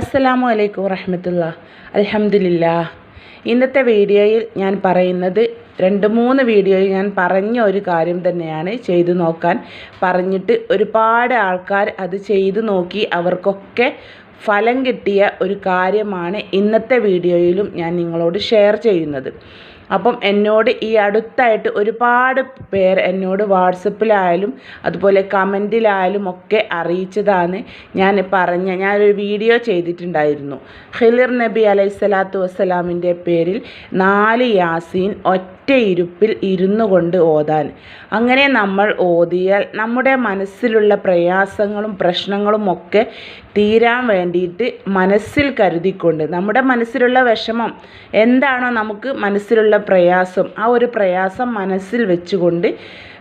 അസ്സലാമു അലൈക്കും വറഹമത്തുള്ള അൽഹംദുലില്ല ഇന്നത്തെ വീഡിയോയിൽ ഞാൻ പറയുന്നത് രണ്ട് മൂന്ന് വീഡിയോയിൽ ഞാൻ പറഞ്ഞ ഒരു കാര്യം തന്നെയാണ് ചെയ്തു നോക്കാൻ. പറഞ്ഞിട്ട് ഒരുപാട് ആൾക്കാർ അത് ചെയ്തു നോക്കി അവർക്കൊക്കെ ഫലം കിട്ടിയ ഒരു കാര്യമാണ് ഇന്നത്തെ വീഡിയോയിലും ഞാൻ നിങ്ങളോട് ഷെയർ ചെയ്യുന്നത്. അപ്പം എന്നോട് ഈ അടുത്തായിട്ട് ഒരുപാട് പേർ എന്നോട് വാട്സപ്പിലായാലും അതുപോലെ കമന്റിലായാലും ഒക്കെ അറിയിച്ചതാണ് ഞാൻ പറഞ്ഞ ഞാനൊരു വീഡിയോ ചെയ്തിട്ടുണ്ടായിരുന്നു. ഖിലിർ നബി അലൈഹി സ്വലാത്തു വസ്സലാമിന്റെ പേരിൽ നാല് യാസീൻ ഒറ്റ ഇരുപ്പിൽ ഇരുന്നു കൊണ്ട് ഓതാൻ. അങ്ങനെ നമ്മൾ ഓതിയാൽ നമ്മുടെ മനസ്സിലുള്ള പ്രയാസങ്ങളും പ്രശ്നങ്ങളും ഒക്കെ തീരാൻ വേണ്ടിയിട്ട് മനസ്സിൽ കരുതിക്കൊണ്ട് നമ്മുടെ മനസ്സിലുള്ള വിഷമം എന്താണോ നമുക്ക് മനസ്സിലുള്ള പ്രയാസം ആ ഒരു പ്രയാസം മനസ്സിൽ വെച്ചുകൊണ്ട്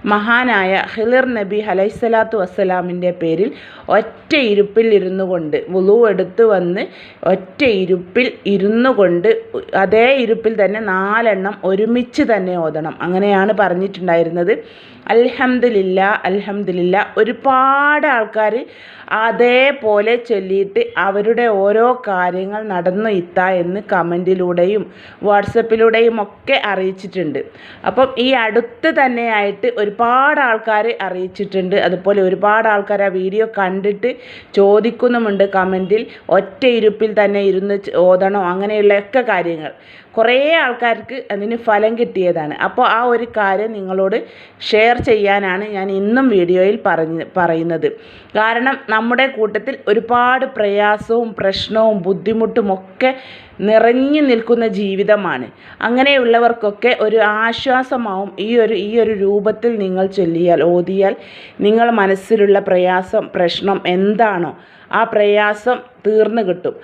മഹാനായ ഹിലിർ നബി അലൈഹിസ്സലാത്തു വസ്സലാമിന്റെ പേരിൽ ഒറ്റ ഇരുപ്പിൽ ഇരുന്നു കൊണ്ട് വുളു എടുത്ത് വന്ന് ഒറ്റ ഇരുപ്പിൽ ഇരുന്നു കൊണ്ട് അതേ ഇരുപ്പിൽ തന്നെ നാലെണ്ണം ഒരുമിച്ച് തന്നെ ഓതണം. അങ്ങനെയാണ് പറഞ്ഞിട്ടുണ്ടായിരുന്നത്. അൽഹംദുലില്ല അൽഹംദുലില്ല. ഒരുപാട് ആൾക്കാർ അതേപോലെ ചൊല്ലിയിട്ട് അവരുടെ ഓരോ കാര്യങ്ങൾ നടന്നു ഇത്ത എന്ന് കമന്റിലൂടെയും വാട്സപ്പിലൂടെയും ഒക്കെ അറിയിച്ചിട്ടുണ്ട്. അപ്പം ഈ അടുത്ത് തന്നെയായിട്ട് ഒരുപാട് ആൾക്കാർ അറിയിച്ചിട്ടുണ്ട്. അതുപോലെ ഒരുപാട് ആൾക്കാർ ആ വീഡിയോ കണ്ടിട്ട് ചോദിക്കുന്നുമുണ്ട് കമന്റിൽ. ഒറ്റ ഇരുപ്പിൽ തന്നെ ഇരുന്ന് ഓതണോ? അങ്ങനെയുള്ളൊക്കെ കാര്യങ്ങൾ. കുറേ ആൾക്കാർക്ക് അതിന് ഫലം കിട്ടിയതാണ്. അപ്പോൾ ആ ഒരു കാര്യം നിങ്ങളോട് ഷെയർ ചെയ്യാനാണ് ഞാൻ ഇന്നും വീഡിയോയിൽ പറഞ്ഞ് പറയുന്നത്. കാരണം നമ്മുടെ കൂട്ടത്തിൽ ഒരുപാട് പ്രയാസവും പ്രശ്നവും ബുദ്ധിമുട്ടും ഒക്കെ നിറഞ്ഞു നിൽക്കുന്ന ജീവിതമാണ്. അങ്ങനെയുള്ളവർക്കൊക്കെ ഒരു ആശ്വാസമാവും ഈ ഒരു ഈ ഒരു രൂപത്തിൽ നിങ്ങൾ ചൊല്ലിയാൽ ഓതിയാൽ നിങ്ങൾ മനസ്സിലുള്ള പ്രയാസം പ്രശ്നം എന്താണോ ആ പ്രയാസം തീർന്നു കിട്ടും.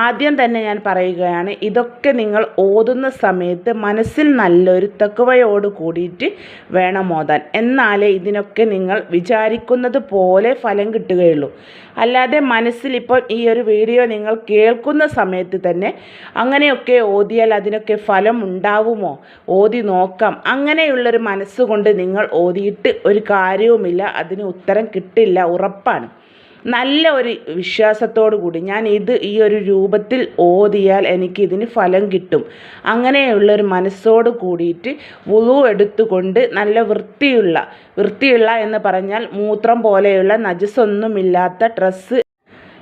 ആദ്യം തന്നെ ഞാൻ പറയുകയാണ് ഇതൊക്കെ നിങ്ങൾ ഓതുന്ന സമയത്ത് മനസ്സിൽ നല്ലൊരു തക്കവയോട് കൂടിയിട്ട് വേണം ഓതാൻ. എന്നാലേ ഇതിനൊക്കെ നിങ്ങൾ വിചാരിക്കുന്നത് പോലെ ഫലം കിട്ടുകയുള്ളൂ. അല്ലാതെ മനസ്സിൽ ഇപ്പോൾ ഈ ഒരു വീഡിയോ നിങ്ങൾ കേൾക്കുന്ന സമയത്ത് തന്നെ അങ്ങനെയൊക്കെ ഓതിയാൽ അതിനൊക്കെ ഫലം ഉണ്ടാവുമോ? ഓതി നോക്കാം. അങ്ങനെയുള്ളൊരു മനസ്സുകൊണ്ട് നിങ്ങൾ ഓതിയിട്ട് ഒരു കാര്യവുമില്ല അതിന് ഉത്തരം കിട്ടില്ല ഉറപ്പാണ്. നല്ല ഒരു വിശ്വാസത്തോടു കൂടി ഞാൻ ഇത് ഈ ഒരു രൂപത്തിൽ ഓതിയാൽ എനിക്ക് ഇതിന് ഫലം കിട്ടും. അങ്ങനെയുള്ള ഒരു മനസ്സോട് കൂടിയിട്ട് വുളു എടുത്തുകൊണ്ട് നല്ല വൃത്തിയുള്ള വൃത്തിയുള്ള എന്ന് പറഞ്ഞാൽ മൂത്രം പോലെയുള്ള നജസ് നജസൊന്നുമില്ലാത്ത ഡ്രസ്സ്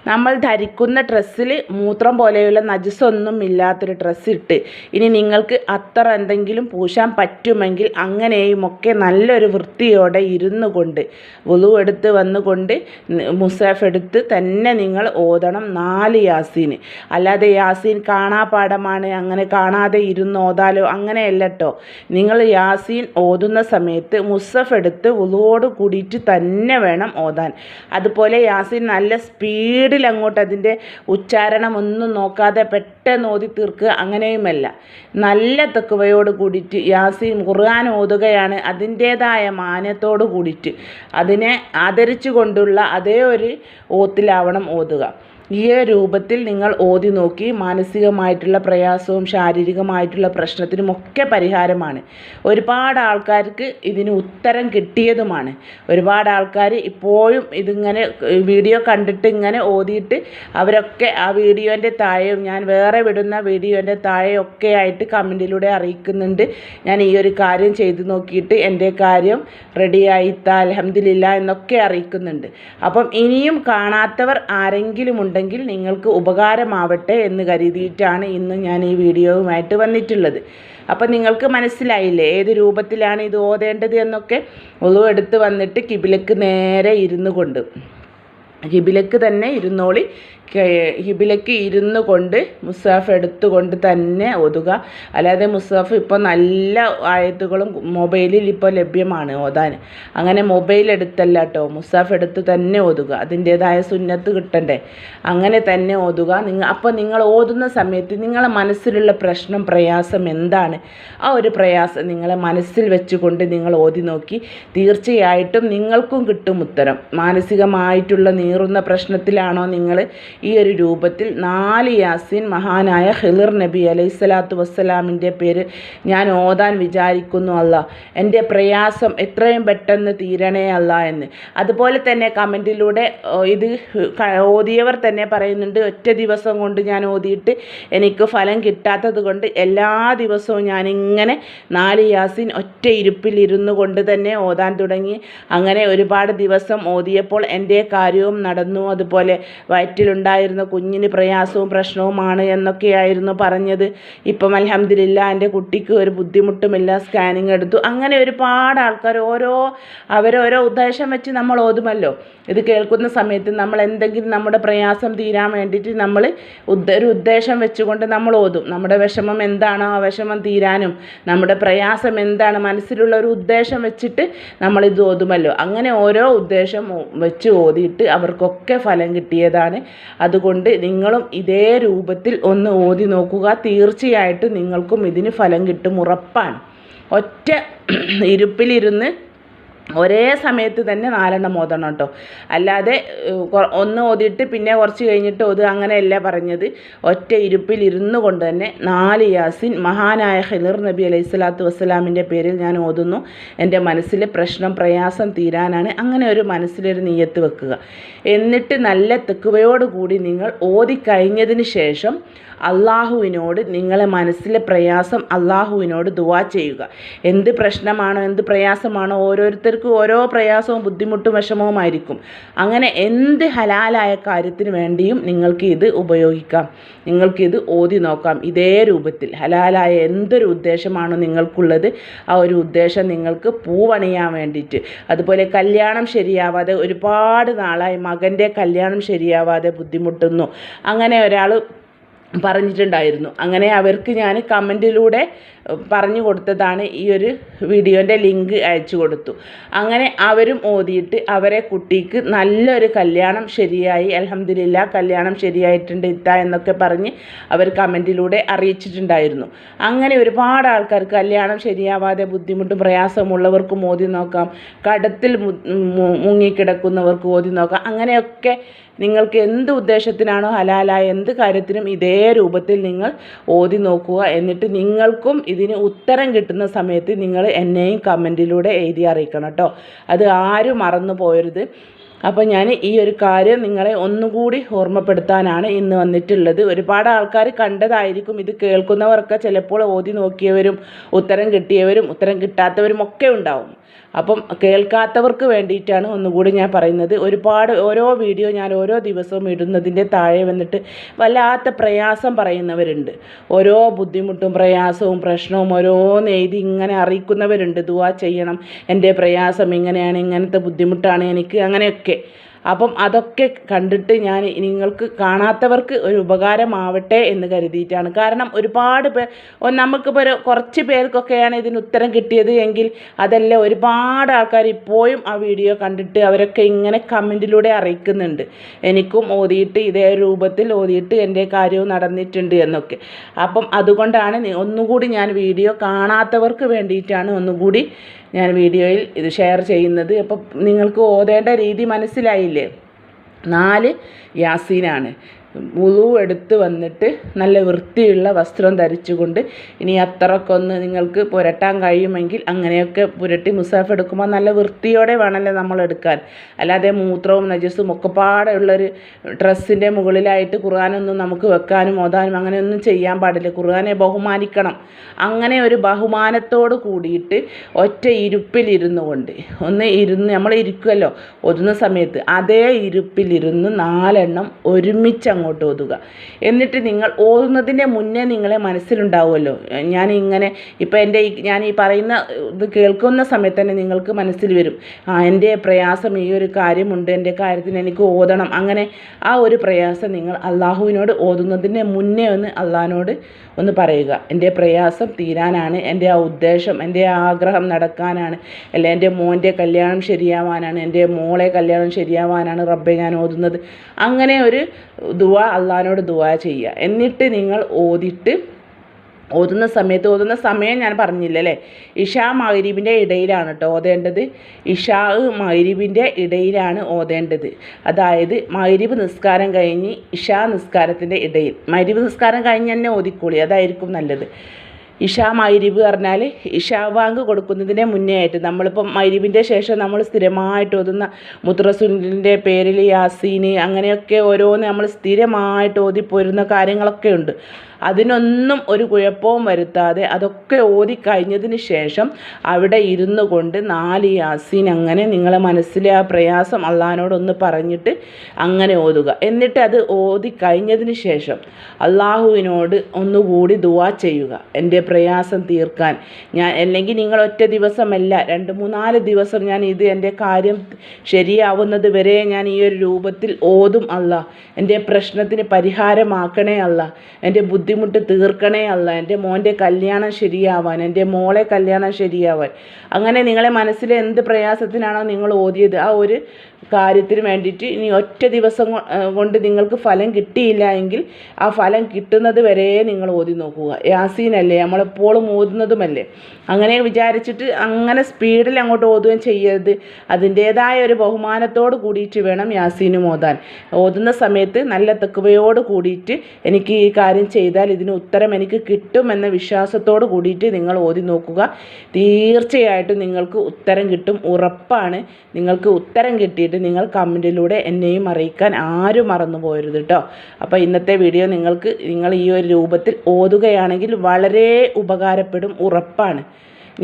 നമ്മൾ ധരിക്കുന്ന ഡ്രസ്സിൽ മൂത്രം പോലെയുള്ള നജസൊന്നും ഇല്ലാത്തൊരു ഡ്രസ്സ് ഇട്ട് ഇനി നിങ്ങൾക്ക് അത്ര എന്തെങ്കിലും പൂശാൻ പറ്റുമെങ്കിൽ അങ്ങനെയുമൊക്കെ നല്ലൊരു വൃത്തിയോടെ ഇരുന്നു കൊണ്ട് വുളു എടുത്ത് വന്നുകൊണ്ട് മുസാഫ് എടുത്ത് തന്നെ നിങ്ങൾ ഓതണം നാല് യാസീന്. അല്ലാതെ യാസീൻ കാണാപാഠമാണ് അങ്ങനെ കാണാതെ ഇരുന്ന് ഓതാലോ അങ്ങനെയല്ല നിങ്ങൾ യാസീൻ ഓതുന്ന സമയത്ത് മുസഫ് എടുത്ത് വുളുവോട് കൂടിയിട്ട് തന്നെ വേണം ഓതാൻ. അതുപോലെ യാസീൻ നല്ല സ്പീഡിൽ അങ്ങോട്ട് അതിന്റെ ഉച്ചാരണം ഒന്നും നോക്കാതെ പെട്ടെന്ന് ഓതി തീർക്കുക അങ്ങനെയുമല്ല. നല്ല തെക്കുവയോട് കൂടിയിട്ട് യാസീൻ ഖുർആൻ ഓതുകയാണ് അതിന്റേതായ മാനത്തോട് കൂടിയിട്ട്. അതിനെ ആദരിച്ചു കൊണ്ടുള്ള അതേ ഒരു ഓത്തിലാവണം ഓതുക. ഈ രൂപത്തിൽ നിങ്ങൾ ഓതി നോക്കി മാനസികമായിട്ടുള്ള പ്രയാസവും ശാരീരികമായിട്ടുള്ള പ്രശ്നത്തിനുമൊക്കെ പരിഹാരമാണ്. ഒരുപാട് ആൾക്കാർക്ക് ഇതിന് ഉത്തരം കിട്ടിയതുമാണ്. ഒരുപാട് ആൾക്കാർ ഇപ്പോഴും ഇതിങ്ങനെ വീഡിയോ കണ്ടിട്ട് ഇങ്ങനെ ഓതിയിട്ട് അവരൊക്കെ ആ വീഡിയോന്റെ താഴെയും ഞാൻ വേറെ വിടുന്ന വീഡിയോന്റെ താഴെയൊക്കെ ആയിട്ട് കമന്റിലൂടെ അറിയിക്കുന്നുണ്ട്. ഞാൻ ഈ ഒരു കാര്യം ചെയ്തു നോക്കിയിട്ട് എന്റെ കാര്യം റെഡിയായിത്ത അലഹമ്മദില്ല എന്നൊക്കെ അറിയിക്കുന്നുണ്ട്. അപ്പം ഇനിയും കാണാത്തവർ ആരെങ്കിലും നിങ്ങൾക്ക് ഉപകാരമാവട്ടെ എന്ന് കരുതിയിട്ടാണ് ഇന്ന് ഞാൻ ഈ വീഡിയോയുമായിട്ട് വന്നിട്ടുള്ളത്. അപ്പം നിങ്ങൾക്ക് മനസ്സിലായില്ലേ ഏത് രൂപത്തിലാണ് ഇത് ഓതേണ്ടത് എന്നൊക്കെ? ഒളു എടുത്ത് വന്നിട്ട് കിബിലക്ക് നേരെ ഇരുന്നു കൊണ്ട്. കിബിലക്ക് തന്നെ ഇരുന്നോളി. ഹിബിലക്ക് ഇരുന്ന് കൊണ്ട് മുസാഫ് എടുത്തുകൊണ്ട് തന്നെ ഓതുക. അല്ലാതെ മുസാഫ് ഇപ്പോൾ നല്ല ആയത്തുകളും മൊബൈലിൽ ഇപ്പോൾ ലഭ്യമാണ് ഓതാൻ. അങ്ങനെ മൊബൈൽ എടുത്തല്ല കേട്ടോ മുസാഫ് എടുത്ത് തന്നെ ഓതുക. അതിന്റേതായ സുന്നത്ത് കിട്ടണ്ടേ. അങ്ങനെ തന്നെ ഓതുക. നിങ്ങൾ അപ്പോൾ നിങ്ങൾ ഓതുന്ന സമയത്ത് നിങ്ങളെ മനസ്സിലുള്ള പ്രശ്നം പ്രയാസം എന്താണ്? ആ ഒരു പ്രയാസം നിങ്ങളെ മനസ്സിൽ വെച്ചുകൊണ്ട് നിങ്ങൾ ഓതി നോക്കി. തീർച്ചയായിട്ടും നിങ്ങൾക്കും കിട്ടും ഉത്തരം. മാനസികമായിട്ടുള്ള നീറുന്ന പ്രശ്നത്തിലാണോ നിങ്ങൾ ഈ ഒരു രൂപത്തിൽ നാല് യാസിൻ മഹാനായ ഹിളിർ നബി അലൈഹി സ്വലാത്തു വസ്സലാമിന്റെ പേര് ഞാൻ ഓതാൻ വിചാരിക്കുന്നു അല്ല. എന്റെ പ്രയാസം എത്രയും പെട്ടെന്ന് തീരണേ അല്ല എന്ന്. അതുപോലെ തന്നെ കമന്റിലൂടെ ഇത് ഓതിയവർ തന്നെ പറയുന്നുണ്ട് ഒറ്റ ദിവസം കൊണ്ട് ഞാൻ ഓതിയിട്ട് എനിക്ക് ഫലം കിട്ടാത്തത് കൊണ്ട് എല്ലാ ദിവസവും ഞാനിങ്ങനെ നാല് യാസിൻ ഒറ്റ ഇരുപ്പിലിരുന്നു കൊണ്ട് തന്നെ ഓതാൻ തുടങ്ങി. അങ്ങനെ ഒരുപാട് ദിവസം ഓതിയപ്പോൾ എന്റെ കാര്യവും നടന്നു. അതുപോലെ വയറ്റിലുണ്ടായിരുന്ന കുഞ്ഞിന് പ്രയാസവും പ്രശ്നവുമാണ് എന്നൊക്കെയായിരുന്നു പറഞ്ഞത്. ഇപ്പം അലഹമ്മദില്ല എന്റെ കുട്ടിക്ക് ഒരു ബുദ്ധിമുട്ടുമില്ല സ്കാനിങ് എടുത്തു. അങ്ങനെ ഒരുപാട് ആൾക്കാർ ഓരോ അവരോരോ ഉദ്ദേശം വെച്ച് നമ്മൾ ഓതുമല്ലോ. ഇത് കേൾക്കുന്ന സമയത്ത് നമ്മൾ എന്തെങ്കിലും നമ്മുടെ പ്രയാസം തീരാൻ വേണ്ടിയിട്ട് നമ്മൾ ഒരു ഉദ്ദേശം വെച്ചുകൊണ്ട് നമ്മൾ ഓതും. നമ്മുടെ വിഷമം എന്താണോ ആ വിഷമം തീരാനും നമ്മുടെ പ്രയാസം എന്താണ് മനസ്സിലുള്ള ഒരു ഉദ്ദേശം വെച്ചിട്ട് നമ്മളിത് ഓതുമല്ലോ. അങ്ങനെ ഓരോ ഉദ്ദേശം വെച്ച് ഓതിയിട്ട് അവർക്കൊക്കെ ഫലം കിട്ടിയതാണ്. അതുകൊണ്ട് നിങ്ങളും ഇതേ രൂപത്തിൽ ഒന്ന് ഓതി നോക്കുക. തീർച്ചയായിട്ടും നിങ്ങൾക്കും ഇതിന് ഫലം കിട്ടും ഉറപ്പാണ്. ഒറ്റ ഇരുപ്പിലിരുന്ന് ഒരേ സമയത്ത് തന്നെ നാലെണ്ണം ഓതണം കേട്ടോ അല്ലാതെ ഒന്ന് ഓതിയിട്ട് പിന്നെ കുറച്ച് കഴിഞ്ഞിട്ട് ഓത് അങ്ങനെയല്ല പറഞ്ഞത്. ഒറ്റ ഇരുപ്പിൽ ഇരുന്നു കൊണ്ട് തന്നെ നാല് യാസിൻ മഹാനായ ഹിലർ നബി അലൈഹി സ്വലാത്തു വസ്സലാമിന്റെ പേരിൽ ഞാൻ ഓതുന്നു. എന്റെ മനസ്സിലെ പ്രശ്നം പ്രയാസം തീരാനാണ്. അങ്ങനെ ഒരു മനസ്സിലൊരു നീയത്ത് വെക്കുക. എന്നിട്ട് നല്ല തെക്കുവയോടുകൂടി നിങ്ങൾ ഓതി കഴിഞ്ഞതിന് ശേഷം അള്ളാഹുവിനോട് നിങ്ങളെ മനസ്സിലെ പ്രയാസം അള്ളാഹുവിനോട് ദുവാ ചെയ്യുക. എന്ത് പ്രശ്നമാണോ എന്ത് പ്രയാസമാണോ ഓരോരുത്തർക്കും ഓരോ പ്രയാസവും ബുദ്ധിമുട്ടും വിഷമവുമായിരിക്കും അങ്ങനെ എന്ത് ഹലാലായ കാര്യത്തിന് വേണ്ടിയും നിങ്ങൾക്ക് ഇത് ഉപയോഗിക്കാം. നിങ്ങൾക്കിത് ഓതി നോക്കാം. ഇതേ രൂപത്തിൽ. ഹലാലായ എന്തൊരു ഉദ്ദേശമാണോ നിങ്ങൾക്കുള്ളത്? ആ ഒരു ഉദ്ദേശം നിങ്ങൾക്ക് പൂവണിയാൻ വേണ്ടിയിട്ട്. അതുപോലെ കല്യാണം ശരിയാവാതെ ഒരുപാട് നാളായി മകന്റെ കല്യാണം ശരിയാവാതെ ബുദ്ധിമുട്ടുന്നു. അങ്ങനെ ഒരാൾ പറഞ്ഞിട്ടുണ്ടായിരുന്നു. അങ്ങനെ അവർക്ക് ഞാൻ കമന്റിലൂടെ പറഞ്ഞു കൊടുത്തതാണ് ഈ ഒരു വീഡിയോന്റെ ലിങ്ക് അയച്ചു കൊടുത്തു. അങ്ങനെ അവരും ഓതിയിട്ട് അവരെ കുട്ടിക്ക് നല്ലൊരു കല്യാണം ശരിയായി അലഹമ്മദില്ല കല്യാണം ശരിയായിട്ടുണ്ട് ഇത്ത എന്നൊക്കെ പറഞ്ഞ് അവർ കമന്റിലൂടെ അറിയിച്ചിട്ടുണ്ടായിരുന്നു. അങ്ങനെ ഒരുപാട് ആൾക്കാർ കല്യാണം ശരിയാവാതെ ബുദ്ധിമുട്ടും പ്രയാസമുള്ളവർക്കും ഓതി നോക്കാം കടത്തിൽ മുങ്ങിക്കിടക്കുന്നവർക്ക് ഓതി നോക്കാം. അങ്ങനെയൊക്കെ നിങ്ങൾക്ക് എന്ത് ഉദ്ദേശത്തിനാണോ ഹലാലായ എന്ത് കാര്യത്തിനും ഇതേ രൂപത്തിൽ നിങ്ങൾ ഓതി നോക്കുക എന്നിട്ട് നിങ്ങൾക്കും ഇതിന് ഉത്തരം കിട്ടുന്ന സമയത്ത് നിങ്ങൾ എന്നെയും കമന്റിലൂടെ എഴുതി അറിയിക്കണം കേട്ടോ. അത് ആരും മറന്നു പോയരുത്. അപ്പോൾ ഞാൻ ഈ ഒരു കാര്യം നിങ്ങളെ ഒന്നുകൂടി ഓർമ്മപ്പെടുത്താനാണ് ഇന്ന് വന്നിട്ടുള്ളത്. ഒരുപാട് ആൾക്കാർ കണ്ടതായിരിക്കും. ഇത് കേൾക്കുന്നവർക്ക് ചിലപ്പോൾ ഓതി നോക്കിയവരും ഉത്തരം കിട്ടിയവരും ഉത്തരം കിട്ടാത്തവരും ഒക്കെ ഉണ്ടാവും. അപ്പം കേൾക്കാത്തവർക്ക് വേണ്ടിയിട്ടാണ് ഒന്നുകൂടി ഞാൻ പറയുന്നത്. ഒരുപാട് ഓരോ വീഡിയോ ഞാൻ ഓരോ ദിവസവും ഇടുന്നതിന്റെ താഴെ വന്നിട്ട് വല്ലാത്ത പ്രയാസം പറയുന്നവരുണ്ട്. ഓരോ ബുദ്ധിമുട്ടും പ്രയാസവും പ്രശ്നവും ഓരോന്ന് എഴുതി ഇങ്ങനെ അറിയിക്കുന്നവരുണ്ട്. ദുവാ ചെയ്യണം. എന്റെ പ്രയാസം ഇങ്ങനെയാണ് ഇങ്ങനത്തെ ബുദ്ധിമുട്ടാണ് എനിക്ക് അങ്ങനെയൊക്കെ. അപ്പം അതൊക്കെ കണ്ടിട്ട് ഞാൻ നിങ്ങൾക്ക് കാണാത്തവർക്ക് ഒരു ഉപകാരമാവട്ടെ എന്ന് കരുതിയിട്ടാണ്. കാരണം ഒരുപാട് പേർ നമുക്കിപ്പോൾ ഒരു കുറച്ച് പേർക്കൊക്കെയാണ് ഇതിന് ഉത്തരം കിട്ടിയത് എങ്കിൽ അതല്ല ഒരുപാട് ആൾക്കാർ ഇപ്പോഴും ആ വീഡിയോ കണ്ടിട്ട് അവരൊക്കെ ഇങ്ങനെ കമന്റിലൂടെ അറിയിക്കുന്നുണ്ട്. എനിക്കും ഓതിയിട്ട് ഇതേ രൂപത്തിൽ ഓതിയിട്ട് എന്റെ കാര്യവും നടന്നിട്ടുണ്ട് എന്നൊക്കെ. അപ്പം അതുകൊണ്ടാണ് ഒന്നുകൂടി ഞാൻ വീഡിയോ കാണാത്തവർക്ക് വേണ്ടിയിട്ടാണ് ഒന്നുകൂടി ഞാൻ വീഡിയോയിൽ ഇത് ഷെയർ ചെയ്യുന്നത്. അപ്പം നിങ്ങൾക്ക് ഓതേണ്ട രീതി മനസ്സിലായില്ലേ നാല് യാസീനാണ്. വുളു എടുത്ത് വന്നിട്ട് നല്ല വൃത്തിയുള്ള വസ്ത്രം ധരിച്ചുകൊണ്ട് ഇനി അത്രക്കൊന്ന് നിങ്ങൾക്ക് പുരട്ടാൻ കഴിയുമെങ്കിൽ അങ്ങനെയൊക്കെ പുരട്ടി മുസാഫ് എടുക്കുമ്പോൾ നല്ല വൃത്തിയോടെ വേണമല്ലോ നമ്മൾ എടുക്കാൻ. അല്ലാതെ മൂത്രവും നജസ്സും ഒക്കെപ്പാടെ ഉള്ളൊരു ഡ്രസ്സിന്റെ മുകളിലായിട്ട് ഖുർആാനൊന്നും നമുക്ക് വെക്കാനും ഓതാനും അങ്ങനെയൊന്നും ചെയ്യാൻ പാടില്ല. ഖുർആാനെ ബഹുമാനിക്കണം. അങ്ങനെ ഒരു ബഹുമാനത്തോട് കൂടിയിട്ട് ഒറ്റ ഇരുപ്പിലിരുന്നു കൊണ്ട് ഒന്ന് ഇരുന്ന് നമ്മൾ ഇരിക്കുമല്ലോ ഒതുന്ന സമയത്ത് അതേ ഇരുപ്പിലിരുന്ന് നാലെണ്ണം ഒരുമിച്ച് അങ്ങോട്ട് ഓതുക. എന്നിട്ട് നിങ്ങൾ ഓതുന്നതിന്റെ മുന്നേ നിങ്ങളെ മനസ്സിലുണ്ടാവുമല്ലോ. ഞാൻ ഇങ്ങനെ ഇപ്പോൾ എന്റെ ഞാൻ ഈ പറയുന്ന ഇത് കേൾക്കുന്ന സമയത്ത് തന്നെ നിങ്ങൾക്ക് മനസ്സിൽ വരും. ആ എന്റെ പ്രയാസം ഈ ഒരു കാര്യമുണ്ട് എന്റെ കാര്യത്തിന് എനിക്ക് ഓതണം. അങ്ങനെ ആ ഒരു പ്രയാസം നിങ്ങൾ അള്ളാഹുവിനോട് ഓതുന്നതിന്റെ മുന്നേ ഒന്ന് അള്ളാഹിനോട് ഒന്ന് പറയുക. എന്റെ പ്രയാസം തീരാനാണ് എന്റെ ആ ഉദ്ദേശം എന്റെ ആഗ്രഹം നടക്കാനാണ് അല്ല എന്റെ മോന്റെ കല്യാണം ശരിയാവാനാണ് എന്റെ മോളെ കല്യാണം ശരിയാവാനാണ് റബ്ബെ ഞാൻ ഓതുന്നത്. അങ്ങനെ ഒരു ദുവ അള്ളഹാനോട് ദുവ ചെയ്യുക. എന്നിട്ട് നിങ്ങൾ ഓതിട്ട് ഓതുന്ന സമയത്ത് ഓതുന്ന സമയം ഞാൻ പറഞ്ഞില്ല അല്ലേ? ഇഷാ മൈരീബിന്റെ ഇടയിലാണ് കേട്ടോ ഓതേണ്ടത്. ഇഷാ മൈരീബിന്റെ ഇടയിലാണ് ഓതേണ്ടത്. അതായത് മൈരീബ് നിസ്കാരം കഴിഞ്ഞ് ഇഷാ നിസ്കാരത്തിന്റെ ഇടയിൽ. മൈരീബ് നിസ്കാരം കഴിഞ്ഞ് തന്നെ ഓതിക്കോളി. അതായിരിക്കും നല്ലത്. ഇഷാ മൈരിബ് പറഞ്ഞാൽ ഇഷാ ബാങ്ക് കൊടുക്കുന്നതിനെ മുന്നേ ആയിട്ട് നമ്മളിപ്പം മൈരിബിന്റെ ശേഷം നമ്മൾ സ്ഥിരമായിട്ട് ഓതുന്ന മുദ്രസുലിന്റെ പേരിൽ യാസീന് അങ്ങനെയൊക്കെ ഓരോന്ന് നമ്മൾ സ്ഥിരമായിട്ട് ഓതിപ്പോരുന്ന കാര്യങ്ങളൊക്കെ ഉണ്ട്. അതിനൊന്നും ഒരു കുഴപ്പവും വരുത്താതെ അതൊക്കെ ഓതി കഴിഞ്ഞതിന് ശേഷം അവിടെ ഇരുന്നു കൊണ്ട് നാല് യാസീൻ അങ്ങനെ നിങ്ങളെ മനസ്സിലെ ആ പ്രയാസം അള്ളഹാനോടൊന്ന് പറഞ്ഞിട്ട് അങ്ങനെ ഓതുക. എന്നിട്ട് അത് ഓതി കഴിഞ്ഞതിന് ശേഷം അള്ളാഹുവിനോട് ഒന്നുകൂടി ദുവാ ചെയ്യുക. എന്റെ പ്രയാസം തീർക്കാൻ. ഞാൻ അല്ലെങ്കിൽ നിങ്ങൾ ഒറ്റ ദിവസമല്ല രണ്ട് മൂന്നാൽ ദിവസം ഞാൻ ഇത് എന്റെ കാര്യം ശരിയാവുന്നത് വരെ ഞാൻ ഈ ഒരു രൂപത്തിൽ ഓതും അല്ല എന്റെ പ്രശ്നത്തിന് പരിഹാരമാക്കണേ അല്ല എന്റെ ബുദ്ധിമുട്ട് തീർക്കണേ അല്ല. എന്റെ മോന്റെ കല്യാണം ശരിയാവാൻ എന്റെ മോളെ കല്യാണം ശരിയാവാൻ. അങ്ങനെ നിങ്ങളെ മനസ്സിൽ എന്ത് പ്രയാസത്തിനാണോ നിങ്ങൾ ഓതിയത്. ആ ഒരു കാര്യത്തിന് വേണ്ടിയിട്ട് ഇനി ഒറ്റ ദിവസം കൊണ്ട് നിങ്ങൾക്ക് ഫലം കിട്ടിയില്ല എങ്കിൽ ആ ഫലം കിട്ടുന്നത് വരെ നിങ്ങൾ ഓതി നോക്കുക. യാസീനല്ലേ നമ്മളെപ്പോഴും ഓതുന്നതുമല്ലേ? അങ്ങനെ വിചാരിച്ചിട്ട് അങ്ങനെ സ്പീഡിൽ അങ്ങോട്ട് ഓതുകയും ചെയ്യരുത്. അതിന്റേതായ ഒരു ബഹുമാനത്തോട് കൂടിയിട്ട് വേണം യാസീനും ഓതാൻ. ഓതുന്ന സമയത്ത് നല്ല തെക്കുവയോട് കൂടിയിട്ട് എനിക്ക് ഈ കാര്യം ചെയ്താൽ ഇതിന് ഉത്തരം എനിക്ക് കിട്ടുമെന്ന വിശ്വാസത്തോട് കൂടിയിട്ട് നിങ്ങൾ ഓതി നോക്കുക. തീർച്ചയായിട്ടും നിങ്ങൾക്ക് ഉത്തരം കിട്ടും. ഉറപ്പാണ്. നിങ്ങൾക്ക് ഉത്തരം കിട്ടിയിട്ട് നിങ്ങൾ കമന്റിലൂടെ എന്നെയും അറിയിക്കാൻ ആരും മറന്നു പോരുത് കേട്ടോ അപ്പോൾ ഇന്നത്തെ വീഡിയോ നിങ്ങൾക്ക് നിങ്ങൾ ഈ ഒരു രൂപത്തിൽ ഓതുകയാണെങ്കിൽ വളരെ ഉപകാരപ്പെടും. ഉറപ്പാണ്.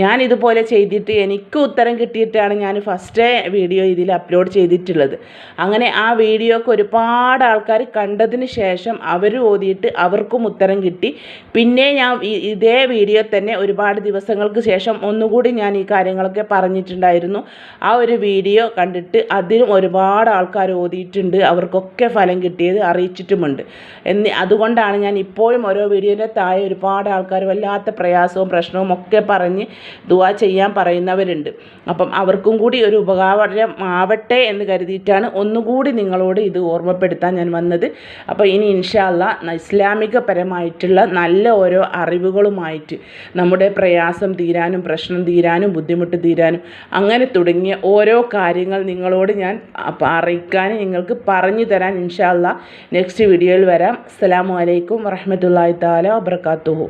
ഞാൻ ഇതുപോലെ ചെയ്തിട്ട് എനിക്ക് ഉത്തരം കിട്ടിയിട്ടാണ് ഞാൻ ഫസ്റ്റ് വീഡിയോ ഇതിൽ അപ്ലോഡ് ചെയ്തിട്ടുള്ളത്. അങ്ങനെ ആ വീഡിയോക്ക് ഒരുപാട് ആൾക്കാർ കണ്ടതിന് ശേഷം അവർ ഓതിയിട്ട് അവർക്കും ഉത്തരം കിട്ടി. പിന്നെ ഞാൻ ഇതേ വീഡിയോ തന്നെ ഒരുപാട് ദിവസങ്ങൾക്ക് ശേഷം ഒന്നുകൂടി ഞാൻ ഈ കാര്യങ്ങളൊക്കെ പറഞ്ഞിട്ടുണ്ടായിരുന്നു. ആ ഒരു വീഡിയോ കണ്ടിട്ട് അതിനും ഒരുപാട് ആൾക്കാർ ഓതിയിട്ടുണ്ട്. അവർക്കൊക്കെ ഫലം കിട്ടിയത് അറിയിച്ചിട്ടുമുണ്ട്. എന്ന് അതുകൊണ്ടാണ് ഞാൻ ഇപ്പോഴും ഓരോ വീഡിയോന്റെ താഴെ ഒരുപാട് ആൾക്കാർ വല്ലാത്ത പ്രയാസവും പ്രശ്നവും ഒക്കെ പറഞ്ഞ് ദുവാ ചെയ്യാൻ പറയുന്നവരുണ്ട്. അപ്പം അവർക്കും കൂടി ഒരു ഉപകാരം ആവട്ടെ എന്ന് കരുതിയിട്ടാണ് ഒന്നുകൂടി നിങ്ങളോട് ഇത് ഓർമ്മപ്പെടുത്താൻ ഞാൻ വന്നത്. അപ്പോൾ ഇനി ഇൻഷാല്ല ഇസ്ലാമികപരമായിട്ടുള്ള നല്ല ഓരോ അറിവുകളുമായിട്ട് നമ്മുടെ പ്രയാസം തീരാനും പ്രശ്നം തീരാനും ബുദ്ധിമുട്ട് തീരാനും അങ്ങനെ തുടങ്ങിയ ഓരോ കാര്യങ്ങൾ നിങ്ങളോട് ഞാൻ അറിയിക്കാൻ നിങ്ങൾക്ക് പറഞ്ഞു തരാൻ ഇൻഷാല്ല നെക്സ്റ്റ് വീഡിയോയിൽ വരാം. അസ്സാം വലൈക്കും വറഹമത്തല്ലാ താല വാബർക്കാത്തുഹു